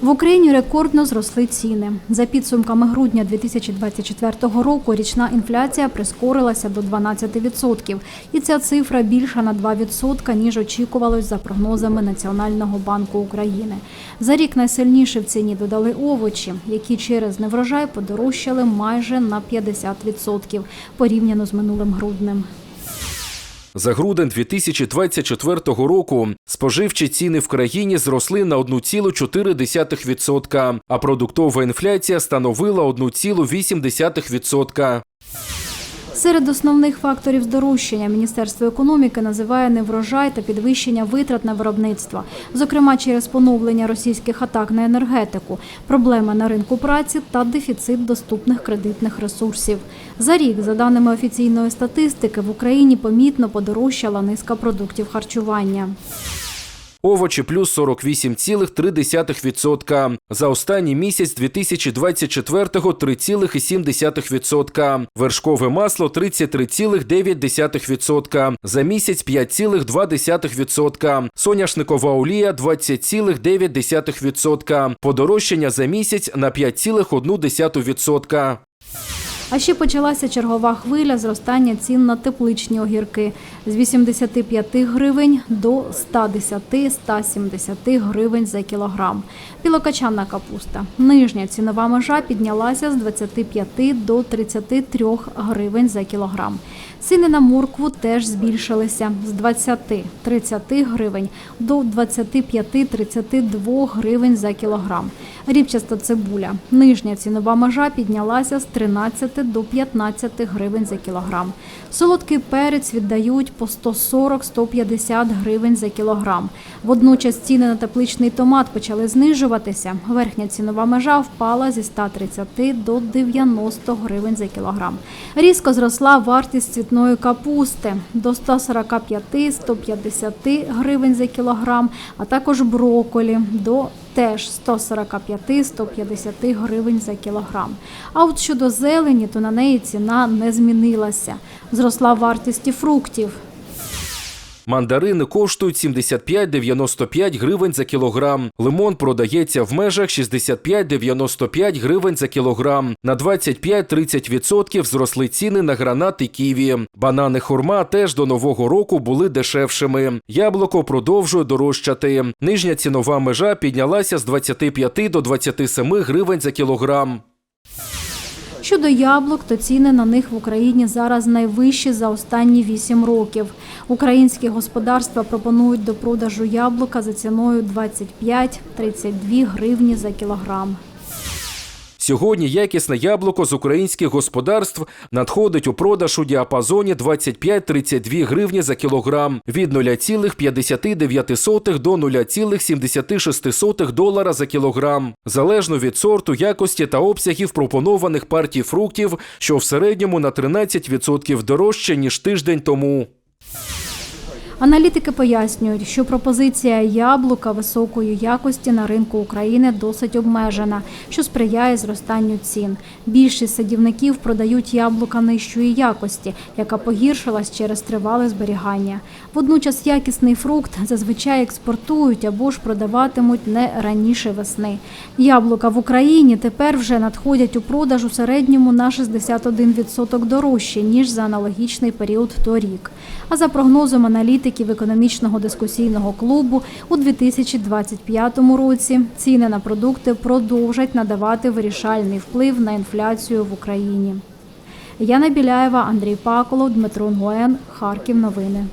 В Україні рекордно зросли ціни. За підсумками грудня 2024 року річна інфляція прискорилася до 12%. І ця цифра більша на 2%, ніж очікувалось за прогнозами Національного банку України. За рік найсильніше в ціні додали овочі, які через неврожай подорожчали майже на 50% порівняно з минулим груднем. За грудень 2024 року споживчі ціни в країні зросли на 1,4%, а продуктова інфляція становила 1,8%. Серед основних факторів здорожчання Міністерство економіки називає неврожай та підвищення витрат на виробництво, зокрема через поновлення російських атак на енергетику, проблеми на ринку праці та дефіцит доступних кредитних ресурсів. За рік, за даними офіційної статистики, в Україні помітно подорожчала низка продуктів харчування. Овочі плюс 48,3%. За останній місяць 2024-го 3,7%. Вершкове масло 33,9%. За місяць 5,2%. Соняшникова олія 20,9%. Подорожчання за місяць на 5,1%. А ще почалася чергова хвиля зростання цін на тепличні огірки з 85 гривень до 110-170 гривень за кілограм. Білокачанна капуста. Нижня цінова межа піднялася з 25 до 33 гривень за кілограм. Ціни на моркву теж збільшилися з 20-30 гривень до 25-32 гривень за кілограм. Рібчаста цибуля. Нижня цінова межа піднялася з 13 до 15 гривень за кілограм. Солодкий перець віддають по 140-150 гривень за кілограм. Водночас ціни на тепличний томат почали знижуватися. Верхня цінова межа впала зі 130 до 90 гривень за кілограм. Різко зросла вартість цвітної капусти до 145-150 гривень за кілограм, а також броколі до теж 145-150 гривень за кілограм. А от щодо зелені, то на неї ціна не змінилася. Зросла вартість фруктів. Мандарини коштують 75-95 гривень за кілограм. Лимон продається в межах 65-95 гривень за кілограм. На 25-30% зросли ціни на гранат і ківі. Банани хурма теж до нового року були дешевшими. Яблуко продовжує дорожчати. Нижня цінова межа піднялася з 25 до 27 гривень за кілограм. Щодо яблук, то ціни на них в Україні зараз найвищі за останні 8 років. Українські господарства пропонують до продажу яблука за ціною 25-32 гривні за кілограм. Сьогодні якісне яблуко з українських господарств надходить у продаж у діапазоні 25-32 гривні за кілограм від 0,59 до 0,76 долара за кілограм, залежно від сорту, якості та обсягів пропонованих партій фруктів, що в середньому на 13% дорожче ніж тиждень тому. Аналітики пояснюють, що пропозиція яблука високої якості на ринку України досить обмежена, що сприяє зростанню цін. Більшість садівників продають яблука нижчої якості, яка погіршилась через тривале зберігання. Водночас якісний фрукт зазвичай експортують або ж продаватимуть не раніше весни. Яблука в Україні тепер вже надходять у продаж у середньому на 61% дорожче ніж за аналогічний період торік. А за прогнозом аналітиків економічного дискусійного клубу у 2025 році ціни на продукти продовжать надавати вирішальний вплив на інфляцію в Україні. Яна Біляєва, Андрій Паколов, Дмитро Нгоен, Харків. Новини.